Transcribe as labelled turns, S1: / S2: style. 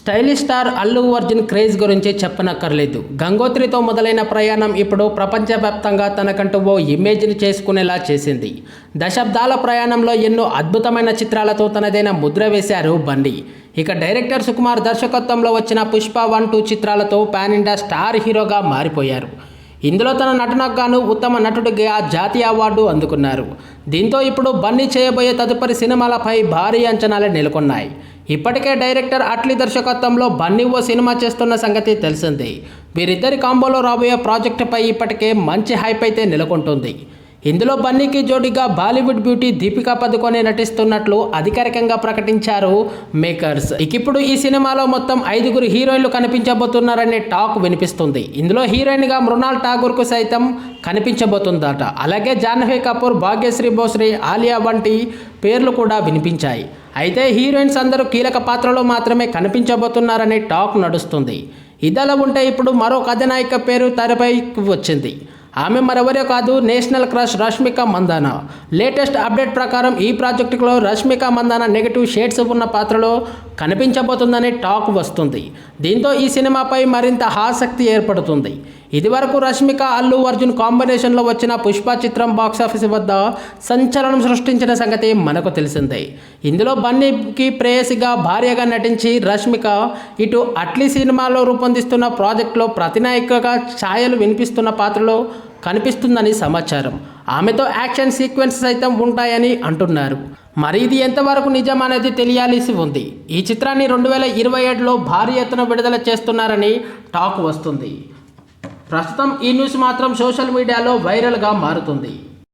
S1: Stylish star Allu Arjun craze గురించి చెప్పనక్కర్లేదు. గంగోత్రితో మొదలైన ప్రయాణం ఇప్పుడు ప్రపంచవ్యాప్తంగా తనకంటూ ఓ ఇమేజ్ని చేసుకునేలా చేసింది. దశాబ్దాల ప్రయాణంలో ఎన్నో అద్భుతమైన చిత్రాలతో తనదైన ముద్ర వేశారు బండి. ఇక డైరెక్టర్ సుకుమార్ దర్శకత్వంలో వచ్చిన పుష్ప వన్ టూ చిత్రాలతో పాన్ ఇండియా స్టార్ హీరోగా మారిపోయారు. ఇందులో తన నటనకు గాను ఉత్తమ నటుడిగా జాతీయ అవార్డు అందుకున్నారు. దీంతో ఇప్పుడు బన్నీ చేయబోయే తదుపరి సినిమాలపై భారీ అంచనాలు నెలకొన్నాయి. ఇప్పటికే డైరెక్టర్ అట్లీ దర్శకత్వంలో బన్నీ ఓ సినిమా చేస్తున్న సంగతి తెలిసిందే. వీరిద్దరి కాంబోలో రాబోయే ప్రాజెక్టుపై ఇప్పటికే మంచి హైప్ అయితే నెలకొంటుంది. ఇందులో బన్నీకి జోడిగా బాలీవుడ్ బ్యూటీ దీపికా పదుకొనే నటిస్తున్నట్లు అధికారికంగా ప్రకటించారు మేకర్స్. ఇక ఇప్పుడు ఈ సినిమాలో మొత్తం ఐదుగురు హీరోయిన్లు కనిపించబోతున్నారనే టాక్ వినిపిస్తుంది. ఇందులో హీరోయిన్గా మృణాల్ ఠాగూర్కు సైతం కనిపించబోతుందట. అలాగే జాహ్నవి కపూర్ భాగ్యశ్రీ భోశ్రీ ఆలియా వంటి పేర్లు కూడా వినిపించాయి. అయితే హీరోయిన్స్ అందరూ కీలక పాత్రలో మాత్రమే కనిపించబోతున్నారనే టాక్ నడుస్తుంది. ఇదలా ఉంటే ఇప్పుడు మరో కథనాయిక పేరు తెరపైకి వచ్చింది. ఆమె మరెవరో కాదు national crush Rashmika Mandanna. Latest update ప్రకారం ఈ ప్రాజెక్టులో రష్మిక మందాన నెగటివ్ షేడ్స్ ఉన్న పాత్రలో కనిపించబోతుందనే టాక్ వస్తుంది. దీంతో ఈ సినిమాపై మరింత ఆసక్తి ఏర్పడుతుంది. ఇదివరకు రష్మిక అల్లు అర్జున్ కాంబినేషన్లో వచ్చిన పుష్ప చిత్రం బాక్సాఫీస్ వద్ద సంచలనం సృష్టించిన సంగతి మనకు తెలిసిందే. ఇందులో బన్నీకి ప్రేయసిగా భార్యగా నటించి రష్మిక ఇటు అట్లీ సినిమాలో రూపొందిస్తున్న ప్రాజెక్టులో ప్రతినాయకగా ఛాయలు వినిపిస్తున్న పాత్రలో కనిపిస్తుందని సమాచారం. ఆమెతో యాక్షన్ సీక్వెన్స్ సైతం ఉంటాయని అంటున్నారు. మరి ఇది ఎంతవరకు నిజం అనేది తెలియాల్సి ఉంది. ఈ చిత్రాన్ని రెండు వేల ఇరవై ఏడులో భారీ ఎత్తున విడుదల చేస్తున్నారని టాక్ వస్తుంది. ప్రస్తుతం ఈ న్యూస్ మాత్రం సోషల్ మీడియాలో వైరల్గా మారుతుంది.